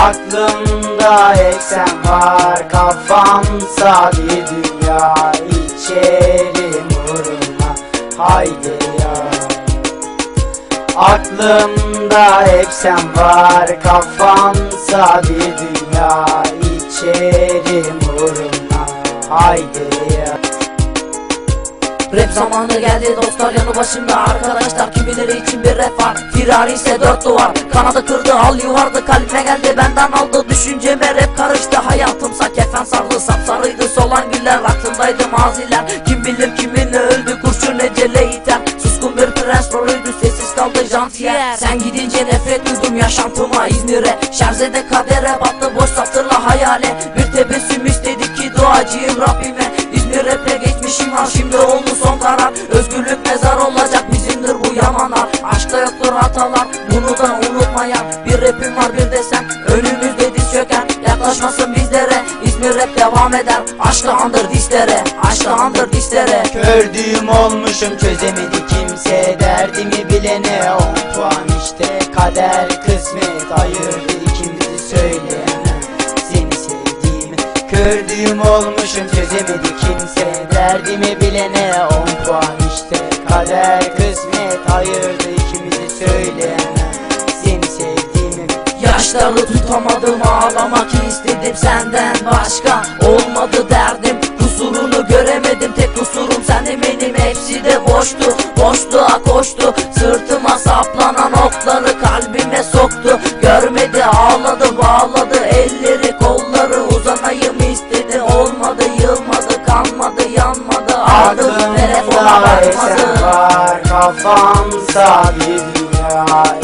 Aklımda eksen var Kafamsa bir dünya İçerim uğruna. Haydi ya. Aklımda hep sen var Kafamsa bir dünya İçerim uğruna. Haydi ya. Rap zamanı geldi dostlar yanı başımda arkadaşlar. Kimileri için bir refah Firari ise dört duvar. Kanadı kırdı al yuvardı Düşünceme rap karıştı hayatımsa kefen sardı. Sapsarıydı solan güller aklımdaydı maziler. Kim bilir kimin öldü kurşun ecele iter Suskun bir prens rolüydü sessiz kaldı jantiyer. Sen gidince nefret duydum yaşantıma İzmir'e. Şerzede kadere battı boş satırla hayale. Bir tebessüm istedik ki duacıyım Rabbime. İzmir rap'te geçmişim var şimdi oldu son karar. Özgürlük mezar olacak bizimdir bu yamanlar Aşkta yoktur hatalar bunu da unutmayan Bir rapim var bir de sen Yaklaşmasın bizlere. İzmir rap devam eder. Aşkı andır dislere Aşkı andır dislere Kördüğüm olmuşum çözemedi kimse. Derdimi bilene on puan işte. Kader kısmet ayırdı ikimizi söyleyemem. Seni sevdiğimi Kördüğüm olmuşum çözemedi kimse. Derdimi bilene on puan işte. Kader kısmet ayırdı ikimizi söyleyemem. Seni sevdiğimi Yaşları tutamadım ağlamak istedim senden başka Olmadı derdim. Kusurunu göremedim tek kusurum sende benim hepsi de boştu Boşluğa koştu. Sırtıma saplanan okları kalbime soktu. Görmedi ağladı bağladı. Elleri kolları uzanayım istedi. Olmadı yılmadı kanmadı yanmadı. Aldı telefona bakmadı. var Kafamsa bir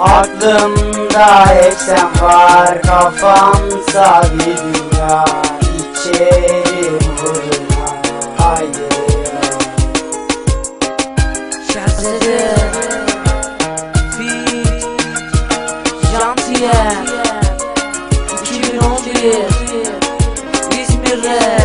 Aklımda hep sen var Kafamsa bir dünya İçerim uğruna ayrı Şerzede Fit Jantiye 2011 İzmir Rap